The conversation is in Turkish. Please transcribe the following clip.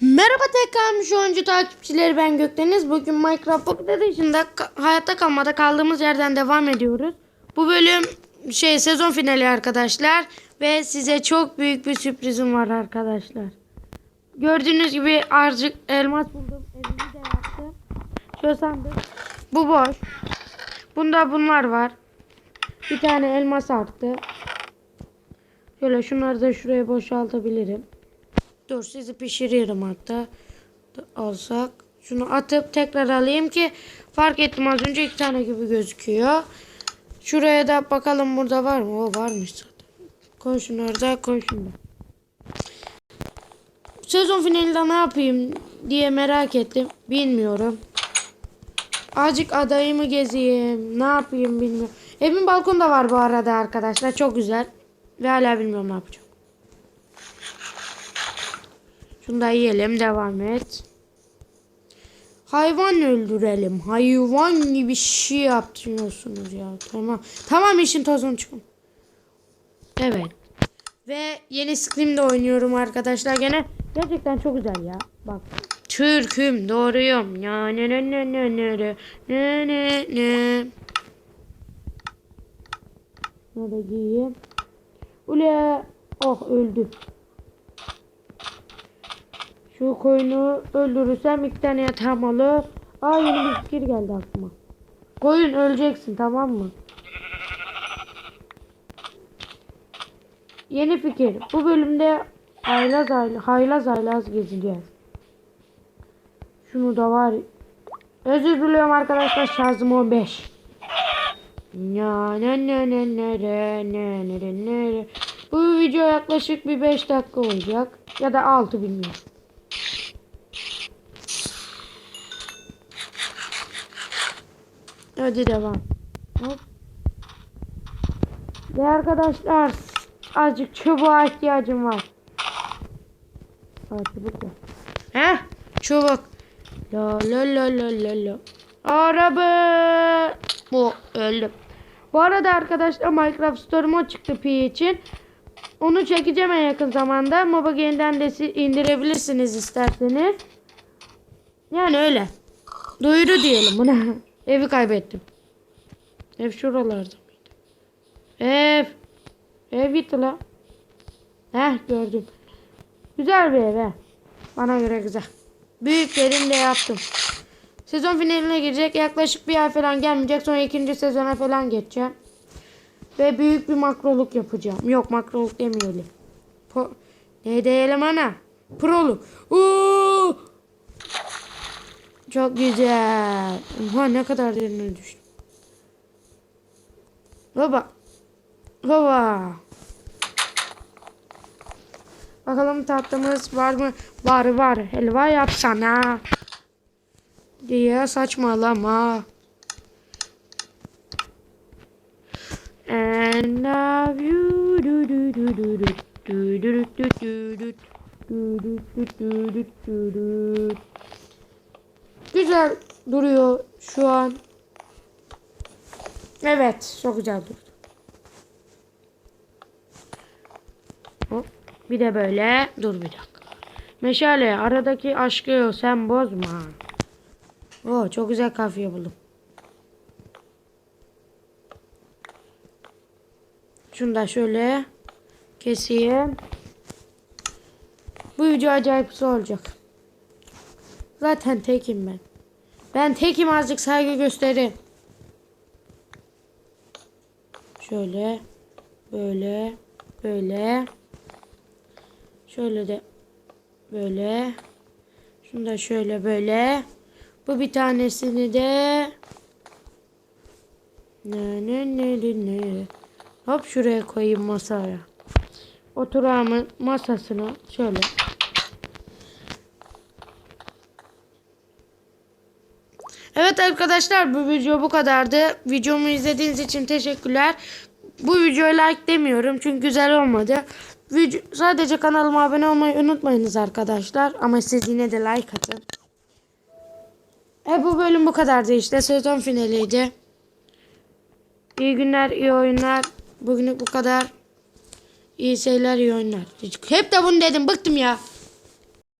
Merhaba tekrar oyuncu takipçileri ben Gökdeniz. Bugün Minecraft Pocket Edition'da hayatta kalmada kaldığımız yerden devam ediyoruz. Bu bölüm şey sezon finali arkadaşlar ve size çok büyük bir sürprizim var arkadaşlar. Gördüğünüz gibi arcık elmas buldum. Evimi de yaptım. Şöyle sandık. Bu boş. Bunda bunlar var. Bir tane elmas arttı. Şöyle şunları da şuraya boşaltabilirim. Dur sizi pişiriyorum hatta. Alsak. Şunu atıp tekrar alayım ki fark ettim az önce iki tane gibi gözüküyor. Şuraya da bakalım burada var mı? O varmış zaten. Koy şunları da koy şunu. Sezon finalinde ne yapayım diye merak ettim. Bilmiyorum. Azıcık adayımı gezeyim. Ne yapayım bilmiyorum. Evin balkonu da var bu arada arkadaşlar. Çok güzel. Ve hala bilmiyorum ne yapacağım. Şunu da yiyelim. Devam et. Hayvan öldürelim. Hayvan gibi şey yaptırıyorsunuz ya. Tamam. Tamam işin tozunu çıkın. Evet. Ve yeni Scream'de oynuyorum arkadaşlar. Gene gerçekten çok güzel ya. Bak. Türk'üm doğruyum. Ya ne ne ne ne ne ne ne ne ne. Şunu da giyeyim. Ule. Oh öldü. Şu koyunu öldürürsem iki tane yatağım olur. Aa yeni bir fikir geldi aklıma. Koyun öleceksin tamam mı? Yeni fikir. Bu bölümde aylaz aylaz, haylaz aylaz gezeceğiz. Şunu da var. Özür diliyorum arkadaşlar şarjım 15. Ya ne ne ne ne ne ne Bu video yaklaşık bir 5 dakika olacak. Ya da 6 bilmiyorum. Hadi devam. Hop. Ve arkadaşlar azıcık çubuğa ihtiyacım var. Hadi çubuk da. Heh çubuk. La la la la la la. Araba. Bu öldüm. Bu arada arkadaşlar Minecraft Store'uma çıktı Pi için. Onu çekeceğim en yakın zamanda. Mobigame'den de siz indirebilirsiniz isterseniz. Yani öyle. Duyuru diyelim buna. Evi kaybettim. Ev şuralarda mıydı? Ev. Ev gitti la. Heh gördüm. Güzel bir ev he. Bana göre güzel. Büyüklerini de yaptım. Sezon finaline girecek. Yaklaşık bir ay falan gelmeyecek. Sonra ikinci sezona falan geçeceğim. Ve büyük bir makroluk yapacağım. Yok makroluk demeyelim. Po ne diyelim ana? Proluk. Oo! Çok güzel. Ha ne kadar derine düştüm. Baba. Baba. Bakalım tatlımız var mı? Var var. Helva yapsana. Diye saçmalama. And love you. Du, du, du, du, du. Du, du, du, du, du, du. Du, du, du, du, du, du, du. Güzel duruyor şu an. Evet, çok güzel durdu. Hop, bir de böyle. Dur bir dakika. Meşale, aradaki aşkı sen bozma. Oo, çok güzel kafiye buldum. Şunu da şöyle keseyim. Bu video acayip güzel olacak. Zaten tekim ben. Ben tekim azıcık saygı gösterin. Şöyle. Böyle. Böyle. Şöyle de. Böyle. Şunu da şöyle böyle. Bu bir tanesini de. Ne ne ne ne ne. Hop şuraya koyayım masaya. Oturağımın masasına şöyle. Evet arkadaşlar bu video bu kadardı. Videomu izlediğiniz için teşekkürler. Bu videoya like demiyorum çünkü güzel olmadı. Video, sadece kanalıma abone olmayı unutmayınız arkadaşlar. Ama siz yine de like atın. E bu bölüm bu kadardı işte. Sezon finaliydi. İyi günler, iyi oyunlar. Bugünlük bu kadar. İyi seyirler, iyi oyunlar. Hep de bunu dedim. Bıktım ya.